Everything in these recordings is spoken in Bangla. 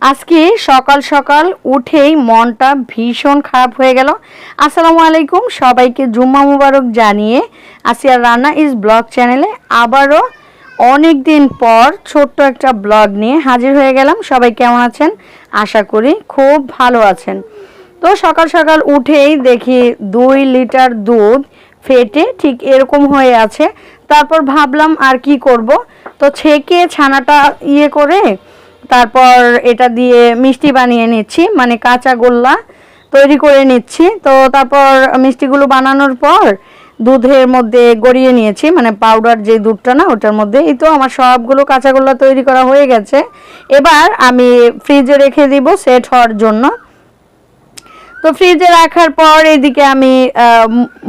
আজকে সকাল সকাল উঠেই মনটা ভীষণ খারাপ হয়ে গেল। আসসালামু আলাইকুম, সবাইকে জুম্মা মুবারক জানিয়ে আসিয়ার রান্না ইজ ব্লগ চ্যানেলে আবারও অনেক দিন পর ছোট্ট একটা ব্লগ নিয়ে হাজির হয়ে গেলাম। সবাই কেমন আছেন? আশা করি খুব ভালো আছেন। তো সকাল সকাল উঠেই দেখি দুই লিটার দুধ ফেটে ঠিক এরকম হয়ে আছে। তারপর ভাবলাম আর কি করব? তো ছেঁকে ছানাটা ইয়ে করে তারপর এটা দিয়ে মিষ্টি বানিয়ে নিচ্ছি মানে কাঁচা গোল্লা তৈরি করে নিচ্ছি। তো তারপর মিষ্টিগুলো বানানোর পর দুধের মধ্যে গড়িয়ে নিয়েছি মানে পাউডার যে দুধটা না ওটার মধ্যে। এই তো আমার সবগুলো কাঁচাগোল্লা তৈরি করা হয়ে গেছে। এবার আমি ফ্রিজে রেখে দিব সেট হওয়ার জন্য। তো ফ্রিজে রাখার পর এদিকে আমি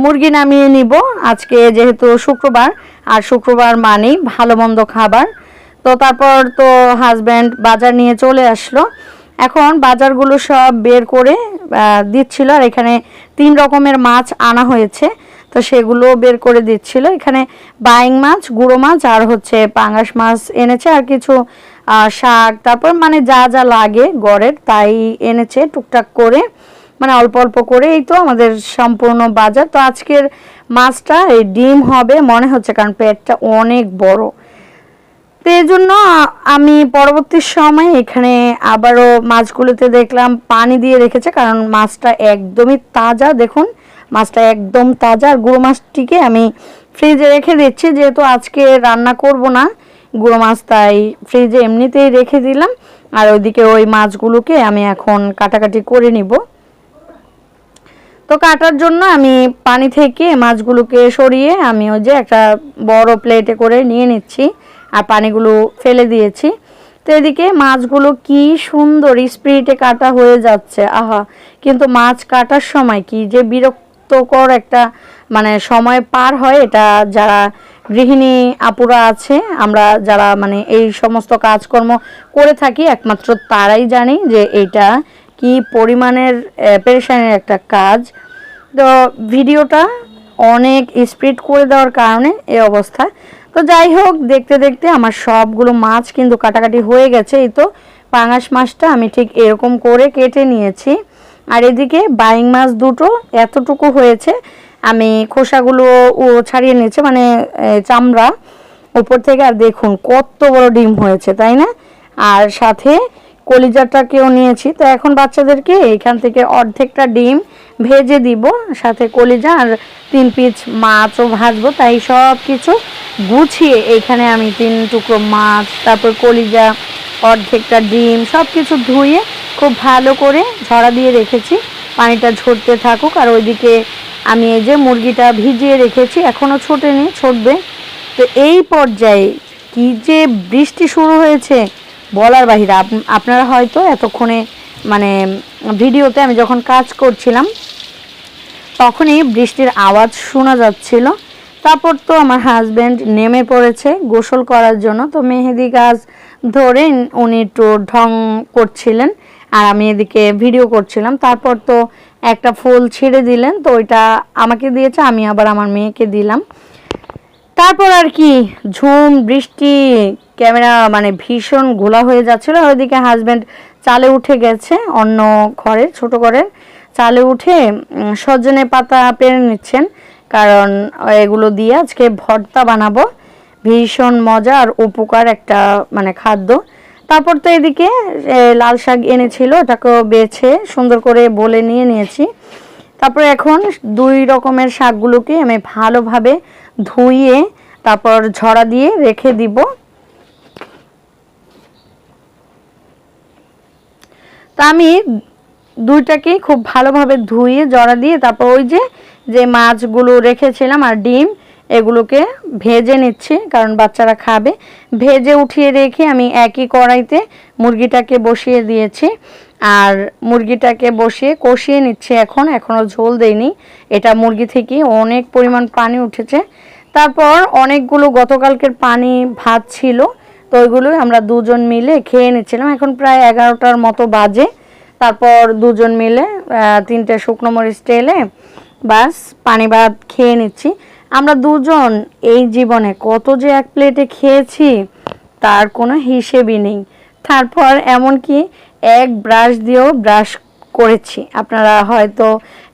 মুরগি নামিয়ে নিব। আজকে যেহেতু শুক্রবার, আর শুক্রবার মানেই ভালো মন্দ খাবার। তো তারপর তো হাজব্যান্ড বাজার নিয়ে চলে আসলো। এখন বাজারগুলো সব বের করে দিচ্ছিল আর এখানে তিন রকমের মাছ আনা হয়েছে। তো সেগুলো বের করে দিচ্ছিল। এখানে বাইং মাছ, গুঁড়ো মাছ আর হচ্ছে পাঙ্গাস মাছ এনেছে আর কিছু শাক। তারপর মানে যা যা লাগে গড়ের তাই এনেছে টুকটাক করে। মানে অল্প অল্প করে এই তো আমাদের সম্পূর্ণ বাজার। তো আজকের মাছটা, এই ডিম হবে মনে হচ্ছে কারণ পেটটা অনেক বড়। তো এই জন্য আমি পরবর্তী সময় এখানে আবারও মাছগুলোতে দেখলাম পানি দিয়ে রেখেছে, কারণ মাছটা একদমই তাজা। দেখুন, মাছটা একদম তাজা। আর গুঁড়ো মাছটিকে আমি ফ্রিজে রেখে দিচ্ছি, যেহেতু আজকে রান্না করব না। গুঁড়ো মাছ তাই ফ্রিজে এমনিতেই রেখে দিলাম। আর ওইদিকে ওই মাছগুলোকে আমি এখন কাটাকাটি করে নিব। তো কাটার জন্য আমি পানি থেকে মাছগুলোকে সরিয়ে আমি ওই যে একটা বড় প্লেটে করে নিয়ে নিচ্ছি। আর পানিগুলো ফেলে দিয়েছি। তো এদিকে মাছগুলো কি সুন্দর স্পিরিটে কাটা হয়ে যাচ্ছে। আহা, কিন্তু মাছ কাটার সময় কি যে বিরক্তকর একটা মানে সময় পার হয় এটা যারা গৃহিণী আপুরা আছে, আমরা যারা মানে এই সমস্ত কাজকর্ম করে থাকি, একমাত্র তারাই জানি যে এটা কি পরিমাণের পেরেশানির একটা কাজ। তো ভিডিওটা অনেক স্পিড করে দেওয়ার কারণে এই অবস্থা। তো যাই হোক, দেখতে দেখতে আমার সবগুলো মাছ কিন্তু কাটাকাটি হয়ে গেছে। এই তো পাঙাশ মাছটা আমি ঠিক এরকম করে কেটে নিয়েছি। আর এদিকে বাইং মাছ দুটো এতটুকু হয়েছে। আমি খোসাগুলো ও ছাড়িয়ে নিয়েছি মানে চামড়া উপর থেকে। আর দেখুন, কত বড় ডিম হয়েছে, তাই না? আর সাথে কলিজাটাকেও নিয়েছি। তো এখন বাচ্চাদেরকে এখান থেকে অর্ধেকটা ডিম ভেজে দিব, সাথে কলিজা আর তিন পিস মাছও ভাজবো। তাই সব কিছু গুছিয়ে এইখানে আমি তিন টুকরো মাছ, তারপর কলিজা, অর্ধেকটা ডিম সব কিছু ধুয়ে খুব ভালো করে ঝরা দিয়ে রেখেছি। পানিটা ঝরতে থাকুক। আর ওইদিকে আমি এই যে মুরগিটা ভিজিয়ে রেখেছি এখনও ছোটেনি, ছুটবে। তো এই পর্যায়ে কি যে বৃষ্টি শুরু হয়েছে বলার বাহিরে। আপ- আপনারা হয়তো এতক্ষণে মানে ভিডিওতে আমি যখন কাজ করছিলাম, তখনই বৃষ্টির আওয়াজ শোনা যাচ্ছিল। তারপর তো আমার হাজব্যান্ড নেমে পড়েছে গোসল করার জন্য। তো মেহেদি গাছ ধরে উনি একটু ঢং করছিলেন আর আমি এদিকে ভিডিও করছিলাম। তারপর তো একটা ফুল ছিঁড়ে দিলেন। তো ওইটা আমাকে দিয়েছে, আমি আবার আমার মেয়েকে দিলাম। তারপর আর কি, ঝুম, বৃষ্টি, ক্যামেরা মানে ভীষণ ঘোলা হয়ে যাচ্ছিল। আর ওইদিকে হাজব্যান্ড চালে উঠে গেছে, অন্য ঘরে ছোট ঘরের। চালে উঠে সজনে পাতা পেরে নিচ্ছেন। কারণ এগুলো দিয়ে আজকে ভর্তা বানাবো। ভীষণ মজা আর উপকার একটা মানে খাদ্য। তারপর তো এদিকে লাল শাক এনেছিল, ওটাকেও বেছে সুন্দর করে বলে নিয়ে নিয়েছি। তারপরে এখন দুই রকমের শাকগুলোকে আমি ভালোভাবে ধুইয়ে তারপর ঝরা দিয়ে রেখে দিব। তা আমি দুইটাকেই খুব ভালোভাবে ধুয়ে জড়া দিয়ে তারপর ওই যে যে মাছগুলো রেখেছিলাম আর ডিম, এগুলোকে ভেজে নিচ্ছি, কারণ বাচ্চারা খাবে। ভেজে উঠিয়ে রেখে আমি একই কড়াইতে মুরগিটাকে বসিয়ে দিয়েছি। আর মুরগিটাকে বসিয়ে কষিয়ে নিচ্ছি এখন, এখনও ঝোল দেয়নি এটা মুরগি থেকে অনেক পরিমাণ পানি উঠেছে। তারপর অনেকগুলো গতকালকের পানি ভাত ছিল, তো ওইগুলোই আমরা দুজন মিলে খেয়ে নিচ্ছিলাম। এখন প্রায় এগারোটার মতো বাজে। তারপর দুজন মিলে তিনটে শুকনো মরিচ টেলে বাস পানি ভাত খেয়ে নিচ্ছি। আমরা দুজন এই জীবনে কত যে এক প্লেটে খেয়েছি, তার কোনো হিসেবই নেই। তারপর এমনকি এক ব্রাশ দিয়েও ব্রাশ করেছি। আপনারা হয়তো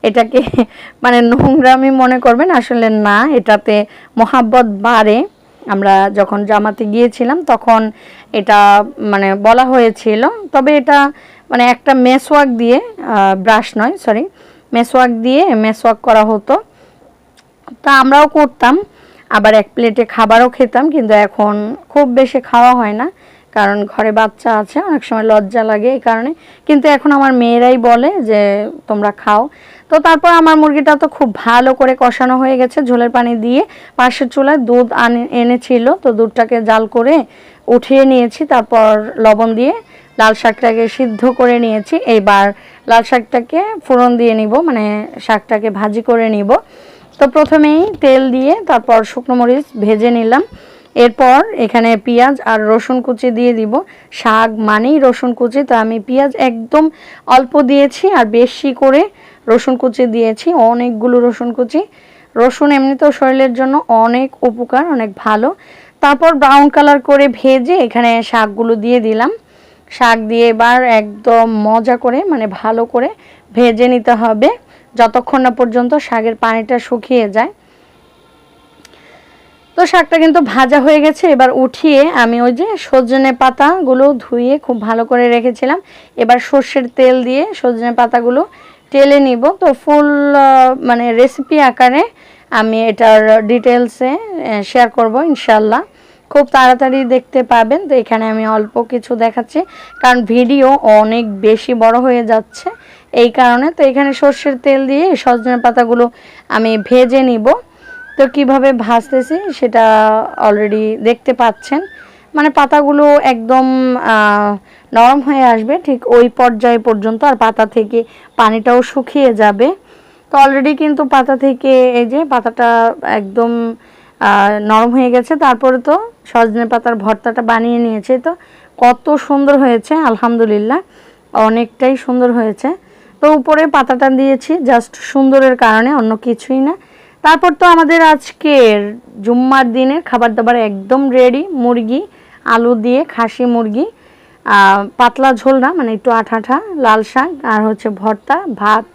এটাকে মানে নোংরামি মনে করবেন, আসলে না, এটাতে মহাব্বত বাড়ে। আমরা যখন জামাতে গিয়েছিলাম, তখন এটা মানে বলা হয়েছিল, তবে এটা মানে একটা মেসওয়াক দিয়ে ব্রাশ নয় সরি মেসওয়াক দিয়ে মেসওয়াক করা হতো। তা আমরাও করতাম, আবার এক প্লেটে খাবারও খেতাম, কিন্তু এখন খুব বেশি খাওয়া হয় না, কারণ ঘরে বাচ্চা আছে, অনেক সময় লজ্জা লাগে এই কারণে। কিন্তু এখন আমার মেয়েরাই বলে যে, তোমরা খাও। তো তারপর আমার মুরগিটা তো খুব ভালো করে কষানো হয়ে গেছে, ঝোলের পানি দিয়ে। পাশের চুলায় দুধ আনে, এনেছিল, তো দুধটাকে জাল করে উঠিয়ে নিয়েছি, তারপর লবণ দিয়ে লাল শাকটাকে সিদ্ধ করে নিয়েছি। এইবার লাল শাকটাকে ফোড়ন দিয়ে নিব মানে শাকটাকে ভাজি করে নিব। তো প্রথমেই তেল দিয়ে তারপর শুকনো মরিচ ভেজে নিলাম। এরপর এখানে পেঁয়াজ আর রসুন কুচি দিয়ে দিব। শাক মানেই রসুন কুচি, তো আমি পেঁয়াজ একদম অল্প দিয়েছি আর বেশি করে রসুন কুচি দিয়েছি, অনেকগুলো রসুন কুচি। রসুন এমনিতেও শরীরের জন্য অনেক উপকার, অনেক ভালো। তারপর ব্রাউন কালার করে ভেজে এখানে শাকগুলো দিয়ে দিলাম। শাক দিয়ে এবার একদম মজা করে মানে ভালো করে ভেজে নিতে হবে। যতক্ষণ না পর্যন্ত শাকের পানিটা শুকিয়ে যায়। তো শাকটা কিন্তু ভাজা হয়ে গেছে। এবার উঠিয়ে আমি ওই যে সজনে পাতাগুলো ধুয়ে খুব ভালো করে রেখেছিলাম। এবার সর্ষের তেল দিয়ে সজনে পাতাগুলো টেলে নিব। তো ফুল মানে রেসিপি আকারে আমি এটার ডিটেলসে শেয়ার করব ইনশাল্লাহ খুব তাড়াতাড়ি দেখতে পাবেন। তো এখানে আমি অল্প কিছু দেখাচ্ছি। কারণ ভিডিও অনেক বেশি বড় হয়ে যাচ্ছে। এই কারণে তো এখানে সর্ষের তেল দিয়ে সজনে পাতাগুলো আমি ভেজে নিব। তো কীভাবে ভাজতেছি সেটা অলরেডি দেখতে পাচ্ছেন। মানে পাতাগুলো একদম নরম হয়ে আসবে ঠিক ওই পর্যায়ে পর্যন্ত আর পাতা থেকে পানিটাও শুকিয়ে যাবে। তো অলরেডি কিন্তু পাতা থেকে এই যে পাতাটা একদম নরম হয়ে গেছে। তারপরে তো সজনে পাতার ভর্তাটা বানিয়ে নিয়েছে। তো কত সুন্দর হয়েছে, আলহামদুলিল্লাহ। অনেকটাই সুন্দর হয়েছে। তো উপরে পাতাটা দিয়েছি জাস্ট সুন্দরের কারণে, অন্য কিছুই না। তারপর তো আমাদের আজকের জুম্মার দিনের খাবার দাবার একদম রেডি মুরগি, আলু দিয়ে খাসি মুরগি পাতলা ঝোল না মানে একটু আঠা আঠা লাল শাক, আর হচ্ছে ভর্তা, ভাত।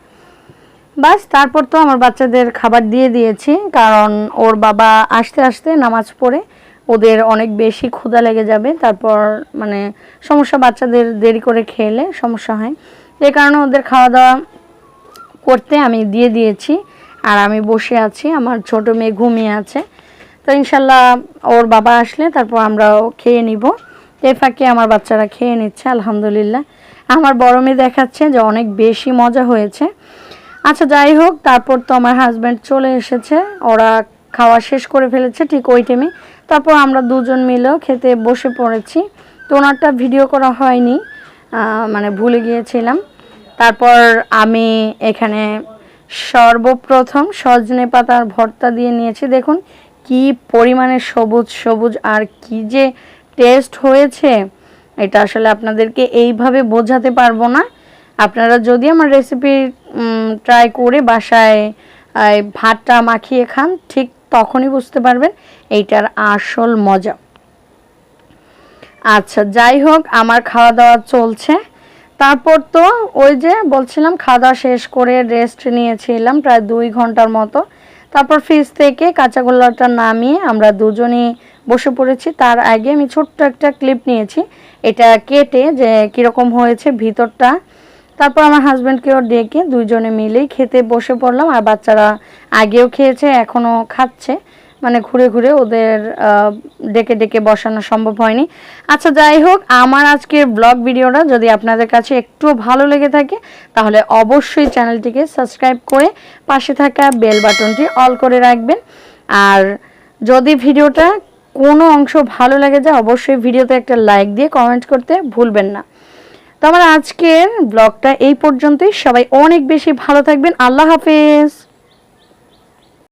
বাস তারপর তো আমার বাচ্চাদের খাবার দিয়ে দিয়েছি, কারণ ওর বাবা আসতে আসতে নামাজ পড়ে, ওদের অনেক বেশি ক্ষুধা লেগে যাবে, তারপর মানে সমস্যা বাচ্চাদের দেরি করে খেলে সমস্যা হয়। যে কারণে ওদের খাওয়া দাওয়া করতে আমি দিয়ে দিয়েছি। আর আমি বসে আছি, আমার ছোট মেয়ে ঘুমিয়ে আছে। তো ইনশাল্লাহ ওর বাবা আসলে তারপর আমরাও খেয়ে নিব। এ ফাঁকে আমার বাচ্চারা খেয়ে নিচ্ছে, আলহামদুলিল্লাহ। আমার বড় মেয়ে দেখাচ্ছে যে অনেক বেশি মজা হয়েছে। আচ্ছা যাই হোক, তারপর তো আমার হাজব্যান্ড চলে এসেছে। ওরা খাওয়া শেষ করে ফেলেছে ঠিক ওই টাইমে তারপর আমরা দুজন মিলেও খেতে বসে পড়েছি। তো ওনারটা ভিডিও করা হয়নি। মানে ভুলে গিয়েছিলাম। তারপর আমি এখানে সর্বপ্রথম সজনে পাতার ভর্তা দিয়ে নিয়েছি। দেখুন কি পরিমাণে সবুজ সবুজ আর কি যে টেস্ট হয়েছে, এটা আসলে আপনাদেরকে এইভাবে বোঝাতে পারব না। আপনারা যদি আমার রেসিপি ট্রাই করে বাসায় ভাতটা মাখিয়ে খান, ঠিক তখনই বুঝতে পারবেন, এইটার আসল মজা। আচ্ছা যাই হোক, আমার খাওয়া দাওয়া চলছে। তারপর তো ওই যে বলছিলাম খাওয়া দাওয়া শেষ করে রেস্ট নিয়েছিলাম প্রায় দুই ঘণ্টার মতো। তারপর ফ্রিজ থেকে কাঁচাগোল্লাটা নামিয়ে আমরা দুজনই বসে পড়েছি। তার আগে আমি ছোট্ট একটা ক্লিপ নিয়েছি। এটা কেটে যে কীরকম হয়েছে ভিতরটা। তারপর আমার হাজব্যান্ডকেও ডেকে দুইজনে মিলেই খেতে বসে পড়লাম। আর বাচ্চারা আগেও খেয়েছে, এখনও খাচ্ছে। মানে ঘুরে ঘুরে ওদের ডেকে ডেকে বসানো সম্ভব হয়নি। আচ্ছা যাই হোক, আমার আজকের ব্লগ ভিডিওটা যদি আপনাদের কাছে একটু ভালো লেগে থাকে, তাহলে অবশ্যই চ্যানেলটিকে সাবস্ক্রাইব করে পাশে থাকা বেল বাটনটি অল করে রাখবেন। আর যদি ভিডিওটা কোনো অংশ ভালো লাগে যায়, অবশ্যই ভিডিওতে একটা লাইক দিয়ে কমেন্ট করতে ভুলবেন না। তো আমার আজকের ব্লগটা এই পর্যন্তই। সবাই অনেক বেশি ভালো থাকবেন। আল্লাহ হাফেজ।